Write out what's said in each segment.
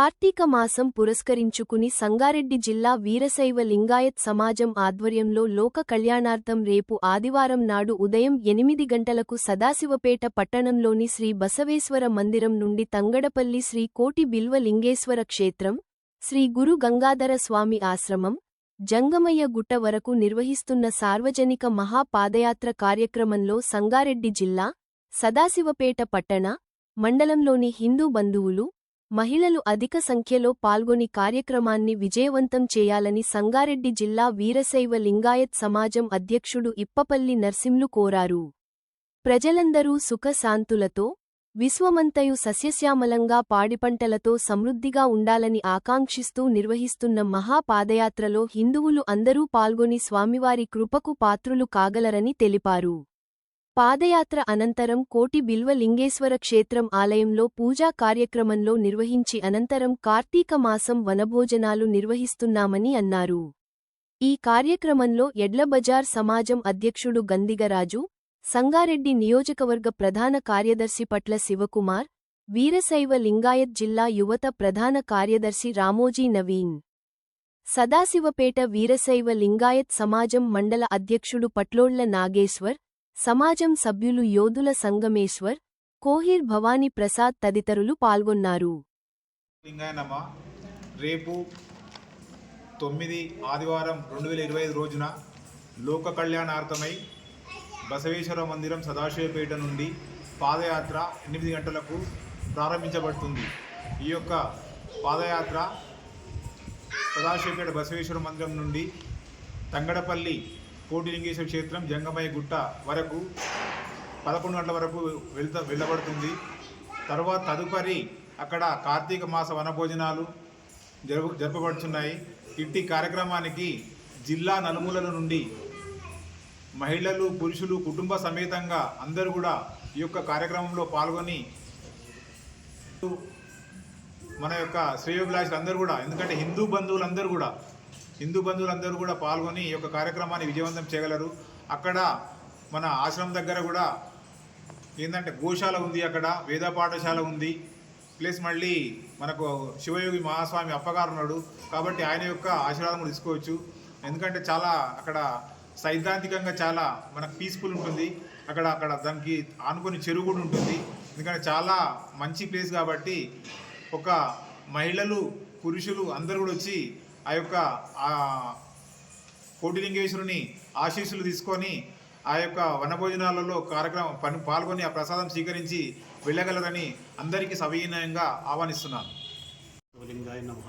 కార్తీక మాసం పురస్కరించుకుని సంగారెడ్డి జిల్లా వీరశైవ లింగాయత్ సమాజం ఆధ్వర్యంలో లోక కళ్యాణార్థం రేపు ఆదివారం నాడు ఉదయం ఎనిమిది గంటలకు సదాశివపేట పట్టణంలోని శ్రీ బసవేశ్వర మందిరం నుండి తంగడపల్లి శ్రీ కోటి బిల్వ లింగేశ్వర క్షేత్రం శ్రీ గురు గంగాధర స్వామి ఆశ్రమం జంగమయ్య గుట్ట వరకు నిర్వహిస్తున్న సార్వజనిక మహా పాదయాత్ర కార్యక్రమంలో సంగారెడ్డి జిల్లా సదాశివపేట పట్టణ మండలంలోని హిందూ బంధువులు మహిళలు అధిక సంఖ్యలో పాల్గొని కార్యక్రమాన్ని విజయవంతం చేయాలని సంగారెడ్డి జిల్లా వీరశైవ లింగాయత్ సమాజం అధ్యక్షుడు ఇప్పపల్లి నర్సింలు కోరారు. ప్రజలందరూ సుఖశాంతులతో విశ్వమంతయు సస్యశ్యామలంగా పాడిపంటలతో సమృద్ధిగా ఉండాలని ఆకాంక్షిస్తూ నిర్వహిస్తున్న మహాపాదయాత్రలో హిందువులు అందరూ పాల్గొని స్వామివారి కృపకు పాత్రులు కాగలరని తెలిపారు. పాదయాత్ర అనంతరం కోటి బిల్వ లింగేశ్వర క్షేత్రం ఆలయంలో పూజా కార్యక్రమంలో నిర్వహించి అనంతరం కార్తీక మాసం వనభోజనాలు నిర్వహిస్తున్నామని అన్నారు. ఈ కార్యక్రమంలో ఎడ్లబజార్ సమాజం అధ్యక్షుడు గందిగరాజు సంగారెడ్డి నియోజకవర్గ ప్రధాన కార్యదర్శి పట్ల శివకుమార్ వీరశైవ లింగాయత్ జిల్లా యువత ప్రధాన కార్యదర్శి రామోజీ నవీన్. సదాశివపేట వీరశైవ లింగాయత్ సమాజం మండల అధ్యక్షుడు పట్లోళ్ళ నాగేశ్వర్ సమాజం సభ్యులు యోధుల సంగమేశ్వర్ కోహీర్ భవానీ ప్రసాద్ తదితరులు పాల్గొన్నారు. రేపు తొమ్మిది ఆదివారం రెండు వేల ఇరవై ఐదు రోజున లోక కళ్యాణార్థమై బసవేశ్వర మందిరం సదాశివపేట నుండి పాదయాత్ర ఎనిమిది గంటలకు ప్రారంభించబడుతుంది. ఈ యొక్క పాదయాత్ర సదాశివపేట బసవేశ్వర మందిరం నుండి తంగడపల్లి కోటిలింగేశ్వర క్షేత్రం జంగమయ్య గుట్ట వరకు పదకొండు గంటల వరకు వెళ్త వెళ్ళబడుతుంది. తర్వాత తదుపరి అక్కడ కార్తీక మాస వనభోజనాలు జరుపు జరపబడుతున్నాయి ఇట్టి కార్యక్రమానికి జిల్లా నలుమూలల నుండి మహిళలు పురుషులు కుటుంబ సమేతంగా అందరూ కూడా ఈ యొక్క కార్యక్రమంలో పాల్గొని మన యొక్క శ్రేయోభిలాషులు అందరూ కూడా ఎందుకంటే హిందూ బంధువులందరూ కూడా హిందూ బంధువులందరూ కూడా పాల్గొని ఈ యొక్క కార్యక్రమాన్ని విజయవంతం చేయగలరు. అక్కడ మన ఆశ్రమం దగ్గర కూడా ఏంటంటే గోశాల ఉంది అక్కడ వేద పాఠశాల ఉంది. ప్లస్ మళ్ళీ మనకు శివయోగి మహాస్వామి అప్పగారు ఉన్నాడు. కాబట్టి ఆయన యొక్క ఆశీర్వాదం కూడా తీసుకోవచ్చు. ఎందుకంటే చాలా అక్కడ సైద్ధాంతికంగా చాలా మనకు పీస్ఫుల్ ఉంటుంది. అక్కడ అక్కడ దానికి ఆనుకొని చెరువు కూడా ఉంటుంది. ఎందుకంటే చాలా మంచి ప్లేస్ కాబట్టి ఒక మహిళలు పురుషులు అందరూ కూడా వచ్చి ఆ యొక్క కోటిలింగేశ్వరుని ఆశీస్సులు తీసుకొని ఆ యొక్క వనభోజనాలలో కార్యక్రమం పని పాల్గొని ఆ ప్రసాదం స్వీకరించి వెళ్ళగలరని అందరికీ సవినయంగా ఆహ్వానిస్తున్నాను. శివలింగాయ నమ.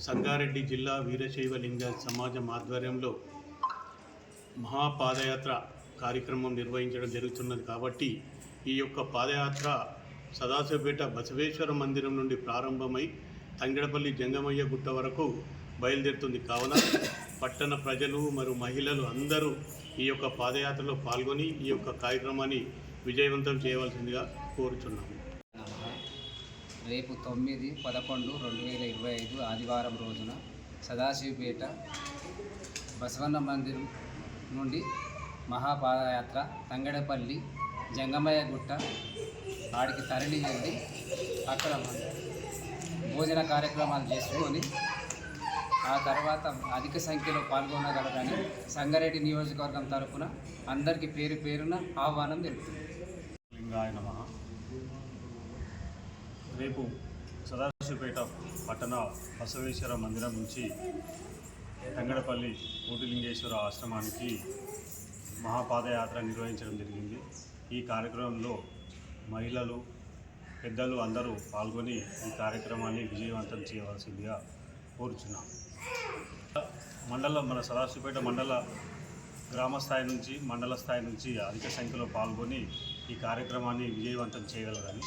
సంగారెడ్డి జిల్లా వీరశైవ లింగ సమాజం ఆధ్వర్యంలో మహాపాదయాత్ర కార్యక్రమం నిర్వహించడం జరుగుతున్నది కాబట్టి ఈ యొక్క పాదయాత్ర సదాశివపేట బసవేశ్వర మందిరం నుండి ప్రారంభమై తంగడపల్లి జంగమయ్య గుట్ట వరకు బయలుదేరుతుంది. కావున పట్టణ ప్రజలు మరియు మహిళలు అందరూ ఈ యొక్క పాదయాత్రలో పాల్గొని ఈ యొక్క కార్యక్రమాన్ని విజయవంతం చేయవలసిందిగా కోరుచున్నాము. రేపు తొమ్మిది పదకొండు రెండు వేల ఇరవై ఐదు ఆదివారం రోజున సదాశివపేట బసవన్న మందిరం నుండి మహాపాదయాత్ర తంగడపల్లి జంగమయ్య గుట్ట ఆడికి తరలి వెళ్ళి అక్కడ భోజన కార్యక్రమాలు చేసుకొని ఆ తర్వాత అధిక సంఖ్యలో పాల్గొనగలరని సంగారెడ్డి నియోజకవర్గం తరఫున అందరికీ పేరు పేరున ఆహ్వానం తెలుపుతుంది. లింగాయ నమ. రేపు సదాశివపేట పట్టణ బసవేశ్వర మందిరం నుంచి తంగడపల్లి కోటిలింగేశ్వర ఆశ్రమానికి మహాపాదయాత్ర నిర్వహించడం జరిగింది. ఈ కార్యక్రమంలో మహిళలు పెద్దలు అందరూ పాల్గొని ఈ కార్యక్రమాన్ని విజయవంతం చేయవలసిందిగా కోరుచున్నాం. మండలం మన సదాశివపేట మండల గ్రామ స్థాయి నుంచి మండల స్థాయి నుంచి అధిక సంఖ్యలో పాల్గొని ఈ కార్యక్రమాన్ని విజయవంతం చేయగలరని